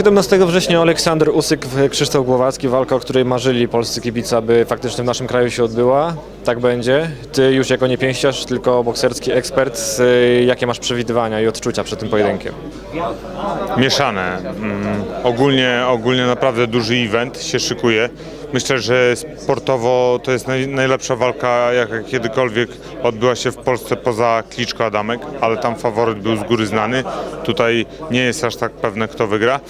17 września Aleksander Usyk, Krzysztof Głowacki, walka, o której marzyli polscy kibice, aby faktycznie w naszym kraju się odbyła. Tak będzie. Ty już jako nie pięściarz, tylko bokserski ekspert, y, jakie masz przewidywania i odczucia przed tym pojedynkiem? Mieszane. Mm, ogólnie, ogólnie naprawdę duży event się szykuje. Myślę, że sportowo to jest naj, najlepsza walka, jaka kiedykolwiek odbyła się w Polsce poza Kliczko Adamek, ale tam faworyt był z góry znany. Tutaj nie jest aż tak pewne, kto wygra.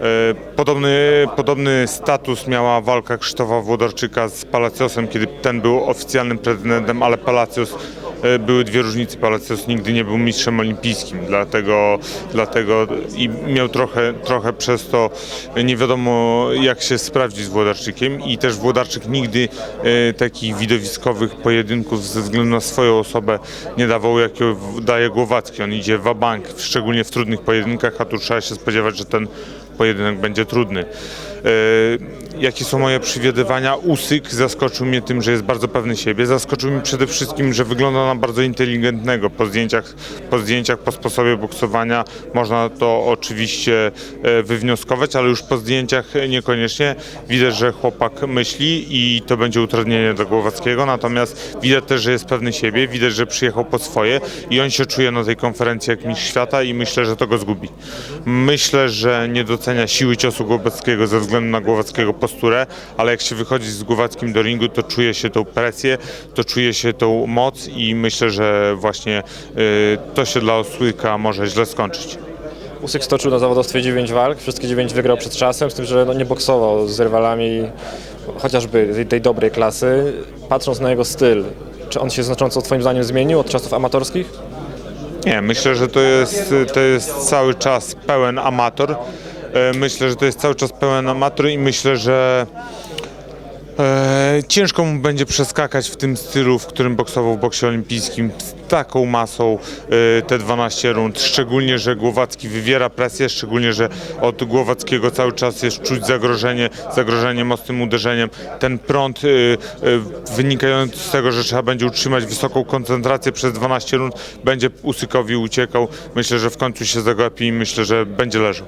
E, Podobny, podobny status miała walka Krzysztofa Włodarczyka z Palaciosem, kiedy ten był oficjalnym prezydentem, ale Palacios były dwie różnice. Palacios nigdy nie był mistrzem olimpijskim, dlatego, dlatego i miał trochę, trochę przez to nie wiadomo jak się sprawdzi z Włodarczykiem i też Włodarczyk nigdy e, takich widowiskowych pojedynków ze względu na swoją osobę nie dawał, jak daje Głowacki. On idzie w bank, szczególnie w trudnych pojedynkach, a tu trzeba się spodziewać, że ten pojedynek będzie trudny. E, Jakie są moje przewidywania? Usyk zaskoczył mnie tym, że jest bardzo pewny siebie. Zaskoczył mnie przede wszystkim, że wygląda na bardzo inteligentnego. Po zdjęciach, po, zdjęciach, po sposobie boksowania można to oczywiście e, wywnioskować, ale już po zdjęciach niekoniecznie. Widać, że chłopak myśli i to będzie utrudnienie dla Głowackiego, natomiast widać też, że jest pewny siebie, widać, że przyjechał po swoje i on się czuje na tej konferencji jak mistrz świata i myślę, że to go zgubi. Myślę, że nie docenia siły ciosu Głowackiego ze względu na Głowackiego posturę, ale jak się wychodzi z Głowackim do ringu, to czuje się tą presję, to czuje się tą moc i myślę, że właśnie y, to się dla Osłyka może źle skończyć. Usyk stoczył na zawodowstwie 9 walk, wszystkie 9 wygrał przed czasem, z tym, że no nie boksował z rywalami chociażby tej, tej dobrej klasy. Patrząc na jego styl, czy on się znacząco twoim zdaniem zmienił od czasów amatorskich? Nie, myślę, że to jest, to jest cały czas pełen amator. E, Myślę, że to jest cały czas pełen amator i myślę, że e, ciężko mu będzie przeskakać w tym stylu, w którym boksował w boksie olimpijskim z taką masą e, te 12 rund. Szczególnie, że Głowacki wywiera presję, szczególnie, że od Głowackiego cały czas jest czuć zagrożenie, zagrożenie mocnym uderzeniem. Ten prąd e, e, wynikający z tego, że trzeba będzie utrzymać wysoką koncentrację przez 12 rund, będzie Usykowi uciekał. Myślę, że w końcu się zagapi i myślę, że będzie leżał.